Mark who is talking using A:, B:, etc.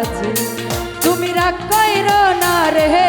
A: আছে। তুমি রাগ কইরো না রে।